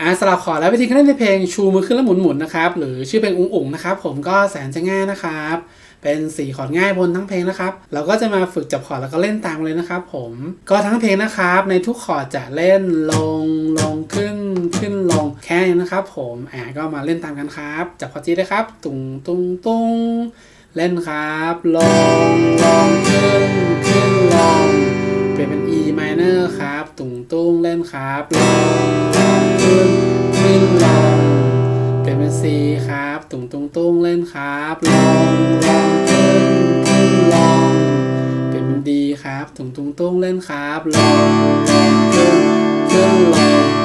อ่าสลับคอร์ดและวิธีการเล่นในเพลงชูมือขึ้นแล้วหมุนๆนนะครับ หรือชื่อเพลงอุ้งอุ๋งนะครับ ผมก็แสนจะง่ายนะครับ เป็นสี่คอร์ดง่ายบนทั้งเพลงนะครับ เราก็จะมาฝึกจับคอร์ดแล้วก็เล่นตามเลยนะครับ ผมก็ทั้งเพลงนะครับ ในทุกคอร์ดจะเล่นลงลงขึ้นขึ้นลงแค่นี้นะครับ ผมอ่าก็มาเล่นตามกันครับ จับคอร์ดจีได้ครับ ตุงตุงตุงเล่นครับ ลงลงขึ้นขึ้นลง เปลี่ยนเป็น E minor ครับ ตุงตุ้งเล่นครับลงลงขึ้นขึ้นลงเปลี่ยนเป็น C ครับ ตุงตุงตุ้งเล่นครับลงลงขึ้นขึ้นลงเปลี่ยนเป็น D ครับ ตุงตุงตุ้งเล่นครับลงลงขึ้นขึ้นลง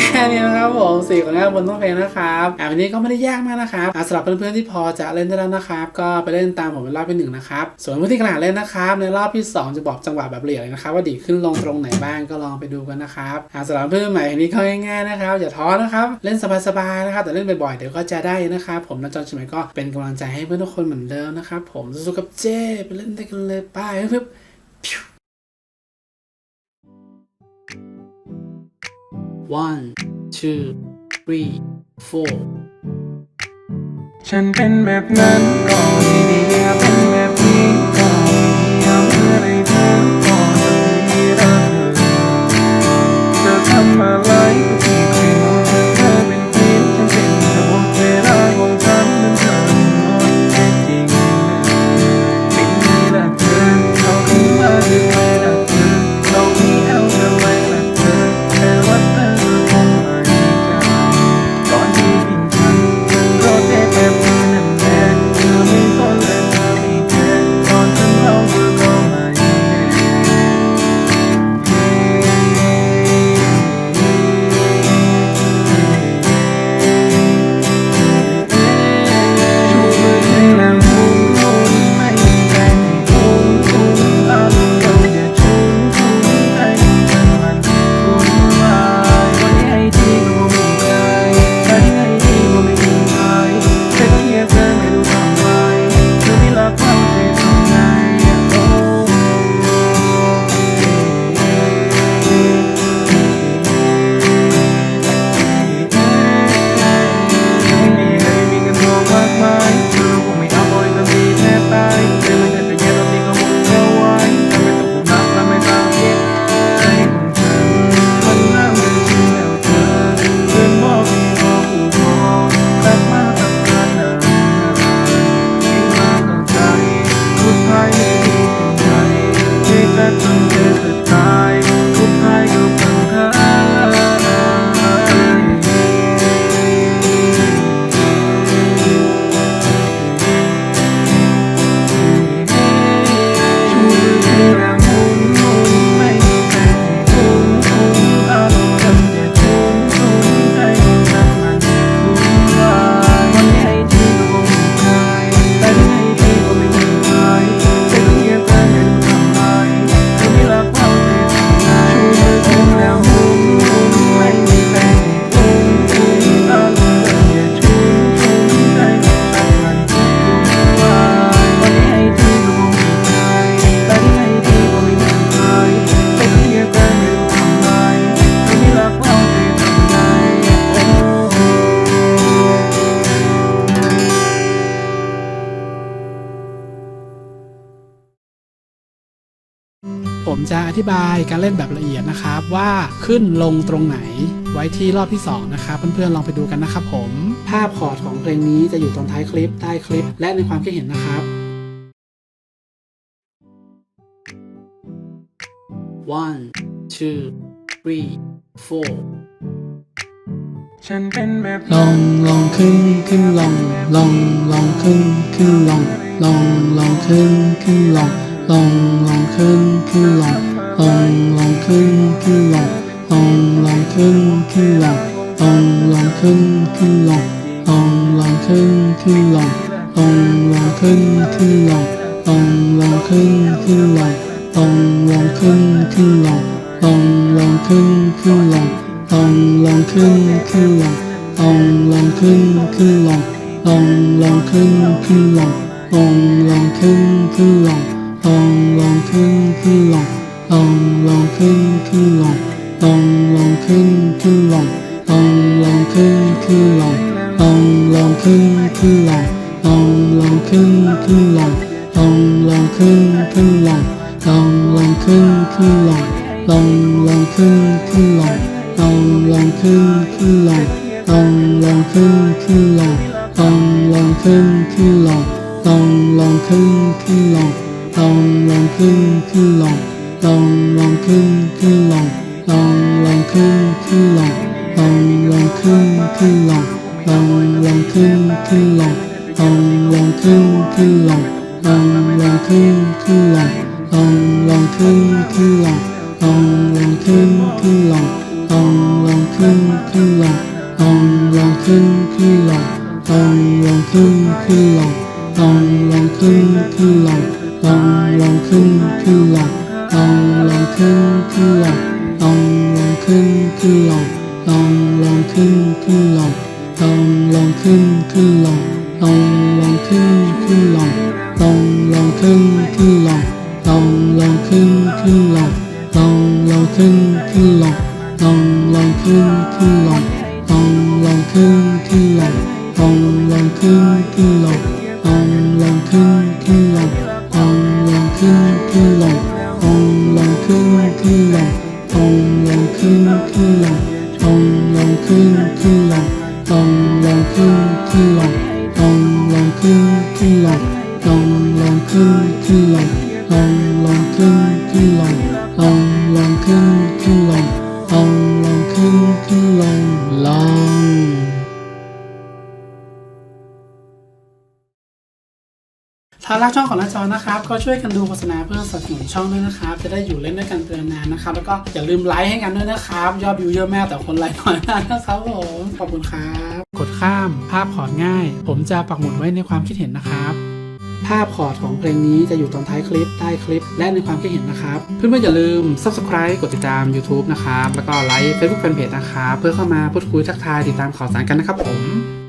แค่นี้นะครับผมสี่ของงานบนต้องเพลงนะครับอ่าวันนี้ก็ไม่ได้ยากมากนะครับอ่าสำหรับเพื่อนๆที่พอจะเล่นได้แล้วนะครับ ก็ไปเล่นตามผมเป็นรอบที่หนึ่งนะครับ ส่วนวิธีการเล่นนะครับ ในรอบที่ 2 จะบอกจังหวะแบบละเอียดเลยนะครับ ว่าดีขึ้นลงตรงไหนบ้างก็ลองไปดูกันนะครับอ่าสำหรับเพื่อนใหม่อันนี้ก็ง่ายๆนะครับอย่าท้อนะครับเล่นสบายๆนะครับแต่เล่นบ่อยๆเดี๋ยวก็จะได้นะครับผมและจอนชิมัยก็เป็นกำลังใจให้เพื่อนทุกคนเหมือนเดิมนะครับผมสู้ๆกับเจ้ไปเล่นได้กันเลยไปเพื่อน one two three four ฉันเป็นแบบนั้นก็ไม่ได้อยเป็นแบบ ผมจะอธิบายการเล่นแบบละเอียดนะครับว่าขึ้นลงตรงไหนไว้ที่รอบที่ 2 นะครับ เพื่อนๆลองไปดูกันนะครับผม ภาพคอร์ดของเพลงนี้จะอยู่ตรงท้ายคลิปใต้คลิป และในความคิดเห็นนะครับ one two three four ฉันเป็นแบบลองลองขึ้นขึ้นลองลองลองขึ้นขึ้นลองลองลองขึ้นขึ้นลอง ลองลองขึ้นขึ้นลงลองลองขึ้นขึ้นลงลองลองขึ้นขึ้นลงลองลองขึ้นขึ้นลงลองลองขึ้นขึ้นลงลองลองขึ้นขึ้นลองลองลองขึ้นลงลงลงขึ้นขึ้นลงลงลงขึ้นขึ้นลงลงลงขึ้นขึ้นลงลงลงขึ้นขึ้นลงลงลงขึ้นขึ้นลงลงลงขึ้นขึ้นลง ลองลองขึ้นขึ้นลงลองลองขึ้นขึ้นลงลองลองขึ้นขึ้นลงลองลองขึ้นขึ้นลงลองลองขึ้นขึ้นลงลองลองขึ้นขึ้นลงลองลองขึ้นขึ้นลงลองลองขึ้นขึ้นลงลองลองขึ้นขึ้นลงลงลงขึ้นขึ้นลงลงลงขึ้นขึ้นลงลงลงขึ้นขึ้นลงลงลงขึ้นขึ้นลง ลองลองขึ้นขึ้นลองลองลองขึ้นขึ้นลองลองลองขึ้นขึ้นลองลองลองขึ้นขึ้นลองลองลองขึ้นขึ้นลองลองลองขึ้นขึ้นลองลองลองขึ้นขึ้นลงลงลงขึ้นขึ้นลงลงลงขึ้นขึ้นลงลงลงขึ้นขึ้นลงลงลงขึ้นขึ้นลงลงลงขึ้นขึ้นลงลงลงขึ้นขึ้นลอง ลงลงขึ้นขึ้นลงลงลงขึ้นขึ้นลงลงลงขึ้นขึ้นลงลงลงขึ้นขึ้นลงลงลงขึ้นขึ้นลงลงลงขึ้นขึ้นลงลงลงขึ้นขึ้นลงลงลงขึ้นขึ้นลงลงลงขึ้นขึ้นลงลงลงขึ้นขึ้นลงลงลงขึ้นขึ้นลงลงลงขึ้นขึ้นลงลงลงขึ้นขึ้นลง ลงลงขึ้นขึ้นลงลงลงขึ้นขึ้นลงลงลงขึ้นขึ้นลงลงลงขึ้นขึ้นลงลงลงขึ้นขึ้นลงลงลงขึ้นขึ้นลงลงลงขึ้นขึ้นลงลงลงขึ้นขึ้นลงลงลงขึ้นขึ้นลงลงลงขึ้นขึ้นลงลงารักช่องของน้าจอนะครับ ก็ช่วยกันดูโฆษณาเพื่อสนับสนุนช่องด้วยนะครับ จะได้อยู่เล่นด้วยกันเตือนนานนะครับ แล้วก็อย่าลืมไลค์ให้กันด้วยนะครับ ยอดวิวเยอะแม่แต่คนไลค์น้อยมากนะครับผม ขอบคุณครับ กดข้าม ภาพขอดง่าย ผมจะปักหมุดไว้ในความคิดเห็นนะครับ ภาพคอร์ดของเพลงนี้จะอยู่ตรงท้ายคลิป ใต้คลิป และในความคิดเห็นนะครับ เพื่อนๆอย่าลืม subscribe กดติดตาม YouTube นะครับ แล้วก็ไลค์ Facebook Fanpage นะครับ เพื่อเข้ามาพูดคุยทักทายติดตามข่าวสารกันนะครับผม